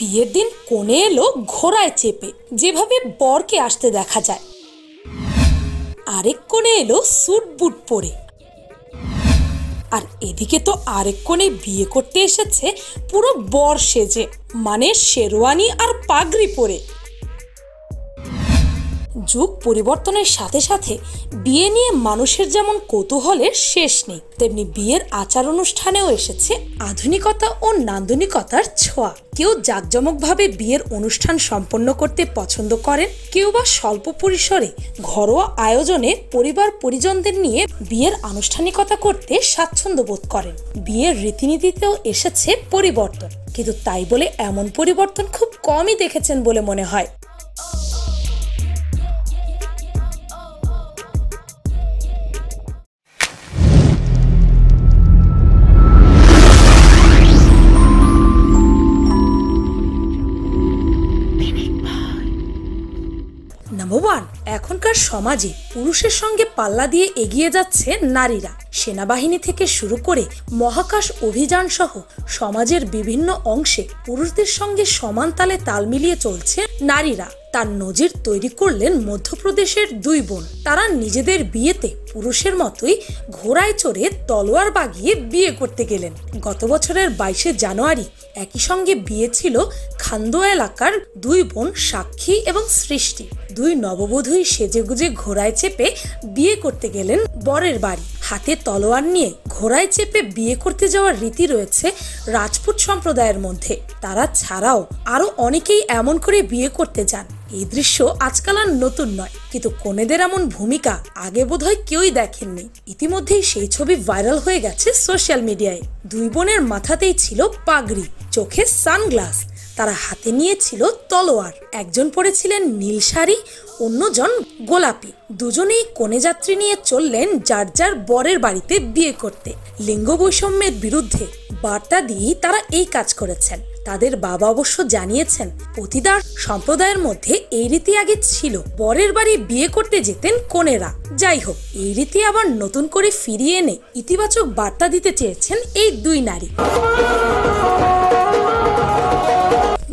বিয়ের দিন কোণে এলো ঘোড়ায় চেপে, যেভাবে বরকে আসতে দেখা যায়। আরেক কোণে এলো স্যুট বুট পরে। আর এদিকে তো আরেক কোণে বিয়ে করতে এসেছে পুরো বর সেজে মানে শেরওয়ানি আর পাগড়ি পরে। যুগ পরিবর্তনের সাথে সাথে বিয়ে নিয়ে মানুষের যেমন কৌতূহলের শেষ নেই, তেমনি বিয়ের আচার অনুষ্ঠানেও এসেছে আধুনিকতা ও নান্দনিকতার ছোঁয়া। কেউ জাঁকজমকভাবে বিয়ের অনুষ্ঠান সম্পন্ন করতে পছন্দ করেন, কেউ বা স্বল্প পরিসরে ঘরোয়া আয়োজনে পরিবার পরিজনদের নিয়ে বিয়ের আনুষ্ঠানিকতা করতে স্বাচ্ছন্দ্য বোধ করেন। বিয়ের রীতিনীতিতেও এসেছে পরিবর্তন, কিন্তু তাই বলে এমন পরিবর্তন খুব কমই দেখেছেন বলে মনে হয়। সমাজে পুরুষের সঙ্গে পাল্লা দিয়ে এগিয়ে যাচ্ছে নারীরা। সেনাবাহিনী থেকে শুরু করে মহাকাশ অভিযান সহ সমাজের বিভিন্ন অংশে পুরুষদের সঙ্গে সমান তালে তাল মিলিয়ে চলছে নারীরা। তার নজির তৈরি করলেন মধ্যপ্রদেশের দুই বোন। তারা নিজেদের বিয়েতে পুরুষের মতোই ঘোড়ায় চড়ে তলোয়ার বাগিয়ে বিয়ে করতে গেলেন। গত বছরের বাইশে জানুয়ারি একই সঙ্গে বিয়ে ছিল খান্দোয়া এলাকার দুই বোন সাক্ষী এবং সৃষ্টি। দুই নববধূই সেজেগুজে ঘোড়ায় চেপে বিয়ে করতে গেলেন বরের বাড়ি। হাতে তলোয়ার নিয়ে ঘোড়ায় চেপে বিয়ে করতে যাওয়ার রীতি রয়েছে রাজপুত সম্প্রদায়ের মধ্যে। তারা ছাড়াও আরও অনেকেই এমন করে বিয়ে করতে যান। এই দৃশ্য আজকাল আর নতুন নয়, কিন্তু কনেদের এমন ভূমিকা আগে বোধহয় কেউই দেখেননি। ইতিমধ্যেই সেই ছবি ভাইরাল হয়ে গেছে সোশ্যাল মিডিয়ায়। দুই বোনের মাথাতেই ছিল পাগড়ি, চোখে সানগ্লাস। তারা হাতে নিয়েছিল তলোয়ার। একজন পরেছিলেন নীল শাড়ি, অন্যজন গোলাপি। দুজনেই কনে যাত্রী নিয়ে চললেন যার যার বরের বাড়িতে বিয়ে করতে। লিঙ্গ বৈষম্যের বিরুদ্ধে বার্তা দিয়েই তারা এই কাজ করেছেন। তাদের বাবা অবশ্য জানিয়েছেন পতিদার সম্প্রদায়ের মধ্যে এই রীতি আগে ছিল। বরের বাড়ি বিয়ে করতে যেতেন কনেরা। যাই হোক, এই রীতি আবার নতুন করে ফিরিয়ে এনে ইতিবাচক বার্তা দিতে চেয়েছেন এই দুই নারী।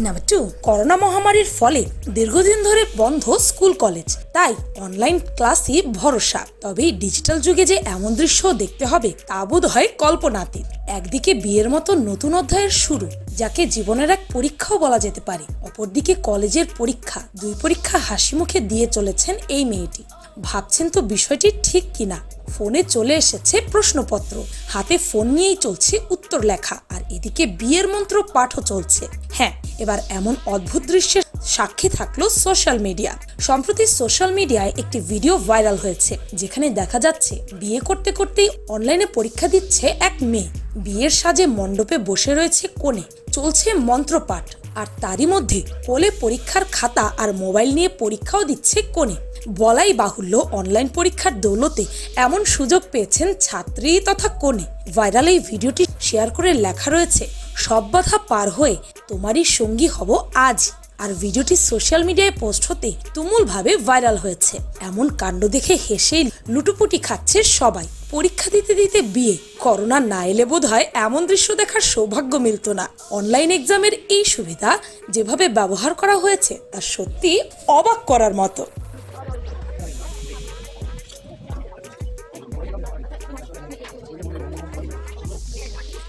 নাম্বার টু করোনা মহামারীর ফলে দীর্ঘদিন ধরে বন্ধ স্কুল কলেজ তাই অনলাইন ক্লাসই ভরসা। তবে ডিজিটাল যুগে যে এমন দৃশ্য দেখতে হবে, তা বোধ হয় কল্পনাতীত। একদিকে বিয়ের মতো নতুন অধ্যায়ের শুরু, যাকে জীবনের এক পরীক্ষাও বলা যেতে পারে। অপরদিকে কলেজের পরীক্ষা, দুই পরীক্ষা হাসি মুখে দিয়ে চলেছেন এই মেয়েটি। ভাবছেন তো বিষয়টি ঠিক কিনা? ফোনে চলে এসেছে প্রশ্নপত্র। হাতে ফোন নিয়েই চলছে উত্তর লেখা, আর এদিকে বিয়ের মন্ত্র পাঠও চলছে। হ্যাঁ এবার এমন অদ্ভুত দৃশ্যের সাক্ষী থাকল সোশ্যাল মিডিয়া। সম্প্রতি সোশ্যাল মিডিয়ায় একটি ভিডিও ভাইরাল হয়েছে, যেখানে দেখা যাচ্ছে বিয়ে করতে করতেই অনলাইনে পরীক্ষা দিচ্ছে এক মেয়ে। বিয়ের সাজে মণ্ডপে বসে রয়েছে কোণে, চলছে মন্ত্রপাঠ, আর তারই মধ্যে কোলে পরীক্ষার খাতা আর মোবাইল নিয়ে পরীক্ষাও দিচ্ছে কোণে। বলাই বাহুল্য অনলাইন পরীক্ষার দৌলতে এমন সুযোগ পেয়েছেন ছাত্রী তথা কোণে। ভাইরাল এই ভিডিওটি শেয়ার করে লেখা রয়েছে সব বাধা পার হয়ে তোমারই সঙ্গী হব আজ। আর ভিডিওটি সোশ্যাল মিডিয়ায় পোস্ট হতে তুমুলভাবে ভাইরাল হয়েছে। এমন কাণ্ড দেখে হেসেই লুটুপুটি খাচ্ছে সবাই। পরীক্ষা দিতে দিতে বিয়ে। করোনা না এলে বোধ হয় এমন দৃশ্য দেখার সৌভাগ্য মিলত না। অনলাইন এক্সামের এই সুবিধা যেভাবে ব্যবহার করা হয়েছে, তা সত্যি অবাক করার মতো।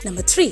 নাম্বার থ্রি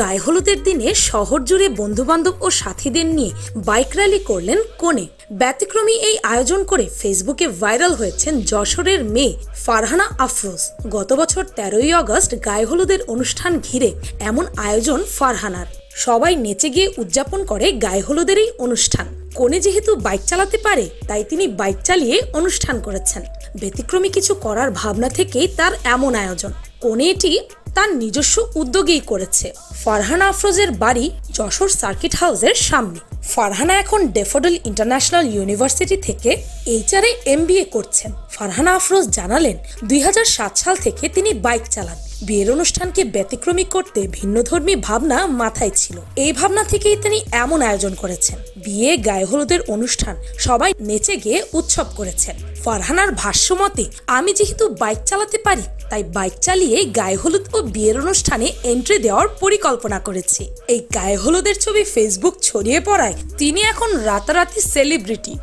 গায়ে হলুদের দিনে শহর জুড়ে বন্ধুবান্ধব ও সাথীদের নিয়ে বাইক র্যালি করলেন কোণে ব্যতিক্রমী এই আয়োজন করে ফেসবুকে ভাইরাল হয়েছেন যশোরের মেয়ে ফারহানা আফরোজ। গত বছর তেরোই আগস্ট গায়ে হলুদের অনুষ্ঠান ঘিরে এমন আয়োজন ফারহানার। সবাই নেচে গিয়ে উদযাপন করে গায়ে হলুদের এই অনুষ্ঠান। কোণে যেহেতু বাইক চালাতে পারে, তাই তিনি বাইক চালিয়ে অনুষ্ঠান করেছেন। ব্যতিক্রমী কিছু করার ভাবনা থেকেই তার এমন আয়োজন। কোণে এটি তার নিজস্ব উদ্যোগেই করেছে। ফারহানা আফরোজের বাড়ি যশোর সার্কিট হাউসের সামনে। ফারহানা এখন ডেফোডেল ইন্টারন্যাশনাল ইউনিভার্সিটি থেকে এইচআরএ এমবিএ করছেন। ফারহানা আফরোজ জানালেন, দুই হাজার সাত সাল থেকে তিনি বাইক চালান। বিয়ের অনুষ্ঠানকে ব্যতিক্রমী করতে ভিন্নধর্মী ভাবনা মাথায় ছিল। এই ভাবনা থেকেই তিনি এমন আয়োজন করেছেন। বিয়ে, গায়ে হলুদের অনুষ্ঠান, সবাই নেচে গিয়ে উৎসব করেছেন। ফারহানার ভাষ্য মতে আমি যেহেতু বাইক চালাতে পারি তাই বাইক চালিয়ে গায়ে হলুদ ও বিয়ের অনুষ্ঠানে এন্ট্রি দেওয়ার পরিকল্পনা করেছে। এই গায়ে হলুদের ছবি ফেসবুক ছড়িয়ে পড়ায় তিনি এখন রাতারাতি সেলিব্রিটি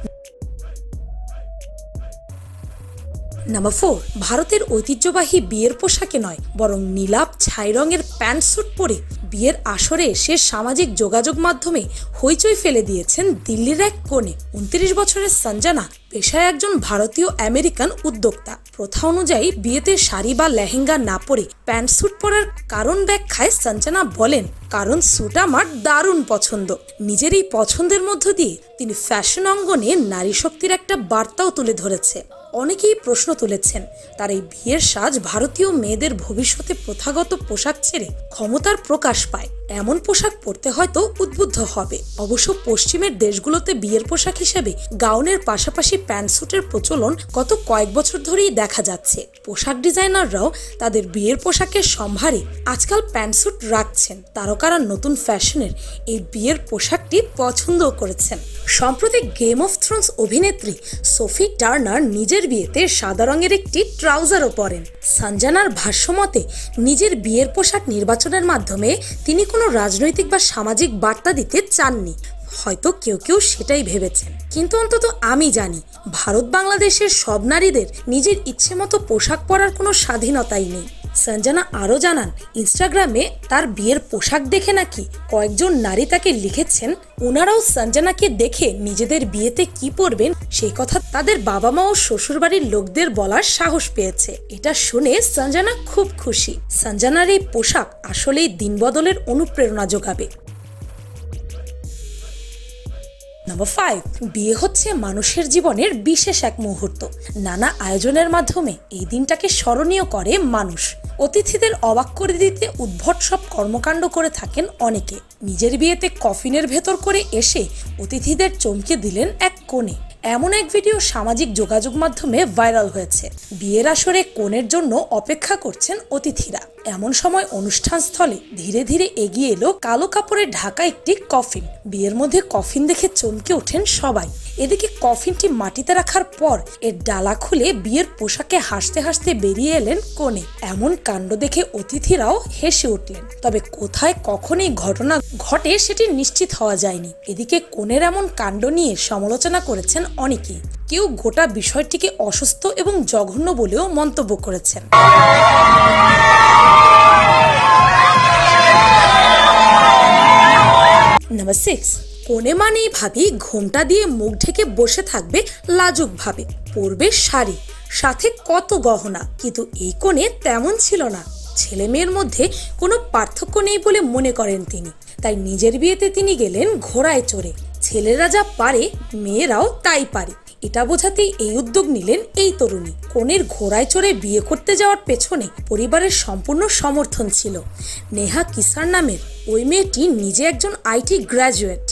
নাম্বার ফোর ভারতের ঐতিহ্যবাহী বিয়ের পোশাকে নয়, বরং নীলাপ ছাই রঙের প্যান্ট স্যুট পরে বিয়ের আসরে এসে সামাজিক যোগাযোগ মাধ্যমে হইচই ফেলে দিয়েছেন দিল্লির এক কোণে। উনত্রিশ বছরের সঞ্জানা পেশায় একজন ভারতীয় আমেরিকান উদ্যোক্তা। প্রথা অনুযায়ী বিয়েতে শাড়ি বা লেহেঙ্গা না পরে প্যান্ট স্যুট পরার কারণ ব্যাখ্যায় সঞ্জানা বলেন, কারণ স্যুট আমার দারুণ পছন্দ। নিজের এই পছন্দের মধ্য দিয়ে তিনি ফ্যাশন অঙ্গনে নারী শক্তির একটা বার্তাও তুলে ধরেছে। অনেকেই প্রশ্ন তুলেছেন, তার এই বিয়ের সাজ ভারতীয় মেয়েদের ভবিষ্যতে প্রথাগত পোশাক ছেড়ে ক্ষমতার প্রকাশ পায়। এমন পোশাক পরতে হয়তো উদ্বুদ্ধ হবে। অবশ্য পশ্চিমের দেশগুলোতে বিয়ের পোশাক হিসেবে গাউনের পাশাপাশি প্যান্ট স্যুটের প্রচলন গত কয়েক বছর ধরেই দেখা যাচ্ছে। পোশাক ডিজাইনাররাও তাদের বিয়ের পোশাকের সম্ভারে আজকাল প্যান্ট স্যুট রাখছেন। তারকারা নতুন ফ্যাশনের এই বিয়ের পোশাকটি পছন্দও করেছেন। সম্প্রতি গেম অফ থ্রোনস অভিনেত্রী সোফি টার্নার নিজের বিয়েতে সাদা রঙের একটি ট্রাউজারও পরেন। সঞ্জানার ভাষ্যমতে, নিজের বিয়ের পোশাক নির্বাচনের মাধ্যমে তিনি কোনো রাজনৈতিক বা সামাজিক বার্তা দিতে চাননি। হয়তো কেউ কেউ সেটাই ভেবেছেন। কিন্তু অন্তত আমি জানি ভারত বাংলাদেশের সব নারীদের নিজের ইচ্ছে মতো পোশাক পরার কোনো স্বাধীনতাই নেই। সঞ্জানা আরও জানান, ইনস্টাগ্রামে তার বিয়ের পোশাক দেখে নাকি কয়েকজন নারী তাকে লিখেছেন, ওনারাও সঞ্জানাকে দেখে নিজেদের বিয়েতে কি পরবেন সেই কথা তাদের বাবা মা ও শ্বশুরবাড়ির লোকদের বলার সাহস পেয়েছে। এটা শুনে সঞ্জানা খুব খুশি। সঞ্জানার এই পোশাক আসলেই দিনবদলের অনুপ্রেরণা যোগাবে। নম্বর ফাইভ বিয়ে হচ্ছে মানুষের জীবনের বিশেষ এক মুহূর্ত। নানা আয়োজনের মাধ্যমে এই দিনটাকে স্মরণীয় করে মানুষ। অতিথিদের অবাক করে দিতে উদ্ভট সব কর্মকাণ্ড করে থাকেন অনেকে। নিজের বিয়েতে কফিনের ভেতর করে এসে অতিথিদের চমকে দিলেন এক কোণে। এমন এক ভিডিও সামাজিক যোগাযোগ মাধ্যমে ভাইরাল হয়েছে। বিয়ের আসরে কোণের জন্য অপেক্ষা করছেন অতিথিরা। এমন সময় অনুষ্ঠান স্থলে ধীরে ধীরে এগিয়ে এলো কালো কাপড়ে ঢাকা একটি কফিন। বিয়ের মধ্যে কফিন দেখে চমকে ওঠেন সবাই। এদিকে কফিনটি মাটিতে রাখার পর এর ডালা খুলে বিয়ের পোশাকে হাসতে হাসতে বেরিয়ে এলেন কোণে। এমন কাণ্ড দেখে অতিথিরাও হেসে উঠলেন। তবে কোথায় কখন এই ঘটনা ঘটে সেটি নিশ্চিত হওয়া যায়নি। এদিকে কোণের এমন কাণ্ড নিয়ে সমালোচনা করেছেন অনেকেই। কেউ গোটা বিষয়টিকে অসুস্থ এবং জঘন্য বলেও মন্তব্য করেছেন। নাম্বার সিক্স মানেই ভাবি ঘোমটা দিয়ে মুখ ঢেকে বসে থাকবে লাজুক ভাবে পরবে শাড়ি, সাথে কত গহনা, কিন্তু এই কোণে তেমন ছিল না। ছেলে মেয়ের মধ্যে কোনো পার্থক্য নেই বলে মনে করেন তিনি, তাই নিজের বিয়েতে তিনি গেলেন ঘোড়ায় চড়ে। ছেলেরা যা পারে, মেয়েরাও তাই পারে। এটা বোঝাতেই এই উদ্যোগ নিলেন এই তরুণী। কনের ঘোড়ায় চড়ে বিয়ে করতে যাওয়ার পেছনে পরিবারের সম্পূর্ণ সমর্থন ছিল। নেহা কিসার নামের ওই মেয়েটি নিজে একজন আইটি গ্র্যাজুয়েট।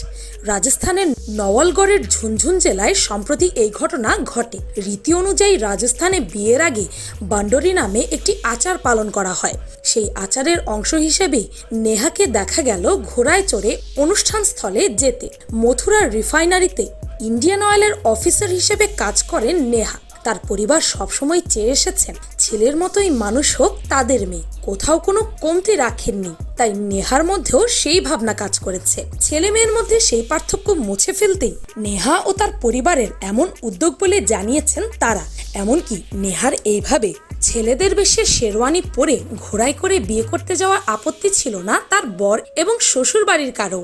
রাজস্থানের নওয়ালগড়ের ঝুনঝুন জেলায় সম্প্রতি এই ঘটনা ঘটে। রীতি অনুযায়ী রাজস্থানে বিয়ের আগে বান্ডরি নামে একটি আচার পালন করা হয়। সেই আচারের অংশ হিসেবে নেহাকে দেখা গেল ঘোড়ায় চড়ে অনুষ্ঠান স্থলে যেতে। মথুরার রিফাইনারিতে ইন্ডিয়ান অয়েলের অফিসার হিসেবে কাজ করেন নেহা। তার পরিবার সবসময় চেয়ে এসেছেন, ছেলের মতোই মানুষ হোক তাদের মেয়ে। কোথাও কোনো কমতি রাখেননি, তাই নেহার মধ্যেও সেই ভাবনা কাজ করেছে। ছেলে মেয়ের মধ্যে সেই পার্থক্য মুছে ফেলতেই নেহা ও তার পরিবারের এমন উদ্যোগ বলে জানিয়েছেন তারা। এমনকি নেহার এইভাবে ছেলেদের বেশে শেরওয়ানি পরে ঘোড়ায় করে বিয়ে করতে যাওয়ার আপত্তি ছিল না তার বর এবং শ্বশুর বাড়ির কারও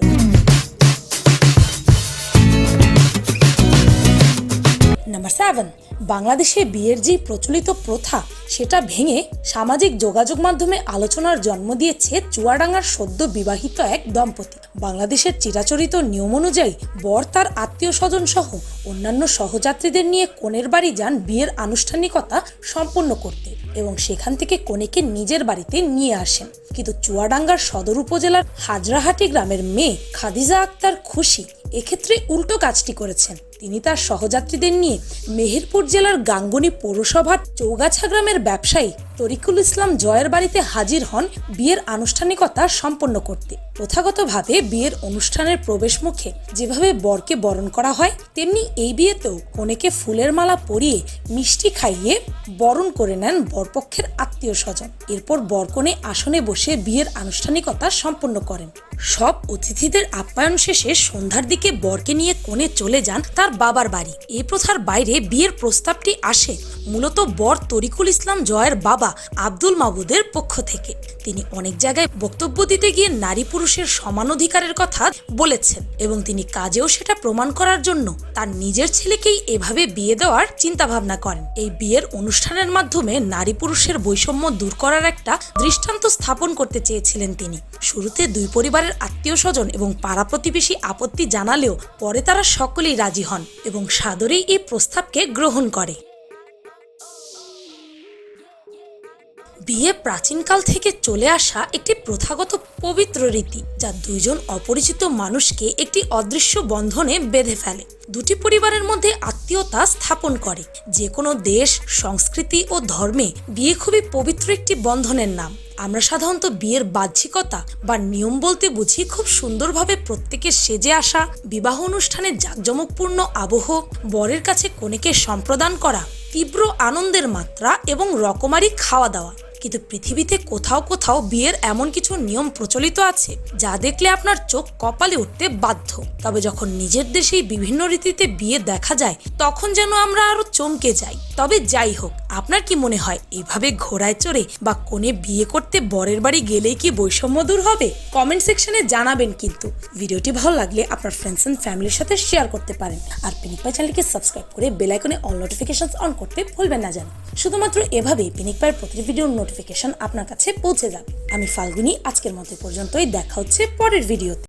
নাম্বার সেভেন বাংলাদেশে বিয়ের যে প্রচলিত প্রথা, সেটা ভেঙে সামাজিক যোগাযোগ মাধ্যমে আলোচনার জন্ম দিয়েছে চুয়াডাঙ্গার সদ্য বিবাহিত এক দম্পতি। বাংলাদেশের চিরাচরিত নিয়ম অনুযায়ী বর তার আত্মীয় স্বজন সহ অন্যান্য সহযাত্রীদের নিয়ে কনের বাড়ি যান বিয়ের আনুষ্ঠানিকতা সম্পন্ন করতে এবং সেখান থেকে কনেকে নিজের বাড়িতে নিয়ে আসেন। কিন্তু চুয়াডাঙ্গার সদর উপজেলার হাজরাহাটি গ্রামের মেয়ে খাদিজা আক্তার খুশি এক্ষেত্রে উল্টো কাজটি করেছেন। তিনি তার সহযাত্রীদের নিয়ে মেহেরপুর জেলার গাঙ্গুনি পৌরসভার চৌগাছা গ্রামের ব্যবসায়ী তরিকুল ইসলাম জয়ের বাড়িতে হাজির হন বিয়ের আনুষ্ঠানিকতা সম্পন্ন করতে। প্রথাগতভাবে বিয়ের অনুষ্ঠানের প্রবেশ মুখে যেভাবে বরকে বরণ করা হয়, তেমনি এই বিয়েতেও কনেকে ফুলের মালা পরিয়ে মিষ্টি খাইয়ে বরণ করে নেন বরপক্ষের আত্মীয় স্বজন। এরপর বরকনে আসনে বসে বিয়ের আনুষ্ঠানিকতা সম্পন্ন করেন। সব অতিথিদের আপ্যায়ন শেষে সন্ধ্যার দিকে বরকে নিয়ে কনে চলে যান তার বাবার বাড়ি। এ প্রথার বাইরে বিয়ের প্রস্তাবটি আসে। মূলত বর তরিকুল ইসলাম জয়ের বাবা আব্দুল মাবুদের পক্ষ থেকে। তিনি অনেক জায়গায় বক্তব্য দিতে গিয়ে নারী পুরুষের সমান অধিকারের কথা বলেছেন এবং তিনি কাজেও সেটা প্রমাণ করার জন্য তার নিজের ছেলেকেই এভাবে বিয়ে দেওয়ার চিন্তা ভাবনা করেন। এই বিয়ের অনুষ্ঠানের মাধ্যমে নারী পুরুষের বৈষম্য দূর করার একটা দৃষ্টান্ত স্থাপন করতে চেয়েছিলেন তিনি। শুরুতে দুই পরিবারের আত্মীয় স্বজন এবং পাড়া প্রতিবেশী আপত্তি জানালেও পরে তারা সকলেই রাজি হন এবং সাদরেই এই প্রস্তাবকে গ্রহণ করে। বিয়ে প্রাচীনকাল থেকে চলে আসা একটি প্রথাগত পবিত্র রীতি, যা দুইজন অপরিচিত মানুষকে একটি অদৃশ্য বন্ধনে বেঁধে ফেলে। দুটি পরিবারের মধ্যে আত্মীয়তা স্থাপন করে। যে কোনো দেশ, সংস্কৃতি ও ধর্মে বিয়ে খুবই পবিত্র একটি বন্ধনের নাম। আমরা সাধারণত বিয়ের বাহ্যিকতা বা নিয়ম বলতে বুঝি খুব সুন্দরভাবে প্রত্যেকের সেজে আসা, বিবাহ অনুষ্ঠানের জাঁকজমকপূর্ণ আবহ, বরের কাছে কনেকে সম্প্রদান করা, তীব্র আনন্দের মাত্রা এবং রকমারি খাওয়া দাওয়া। কিন্তু পৃথিবীতে কোথাও কোথাও বিয়ের এমন কিছু নিয়ম প্রচলিত আছে, যা দেখলে আপনার চোখ কপালে উঠতে বাধ্য। তবে যখন নিজের দেশেই বিভিন্ন রীতিতে বিয়ে দেখা যায়, তখন যেন আমরা আরও চমকে যাই। তবে যাই হোক, আপনার কি মনে হয় এভাবে ঘোড়ায় চড়ে বা কোণে বিয়ে করতে বরের বাড়ি গেলেই কি বৈষম্য দূর হবে? কমেন্ট সেকশনে জানাবেন কিন্তু। ভিডিওটি ভালো লাগলে আপনার ফ্রেন্ডস এন্ড ফ্যামিলির সাথে শেয়ার করতে পারেন। আর পিনিকপাই চ্যানেলকে সাবস্ক্রাইব করে বেল আইকনে অল নোটিফিকেশন অন করতে ভুলবেন না যেন। শুধুমাত্র এভাবেই পিনিকপাইয়ের প্রতিটি ভিডিওর আপনার কাছে পৌঁছে যাবে। আমি ফাল্গুনি আজকের মতো পর্যন্তই। দেখা হচ্ছে পরের ভিডিওতে।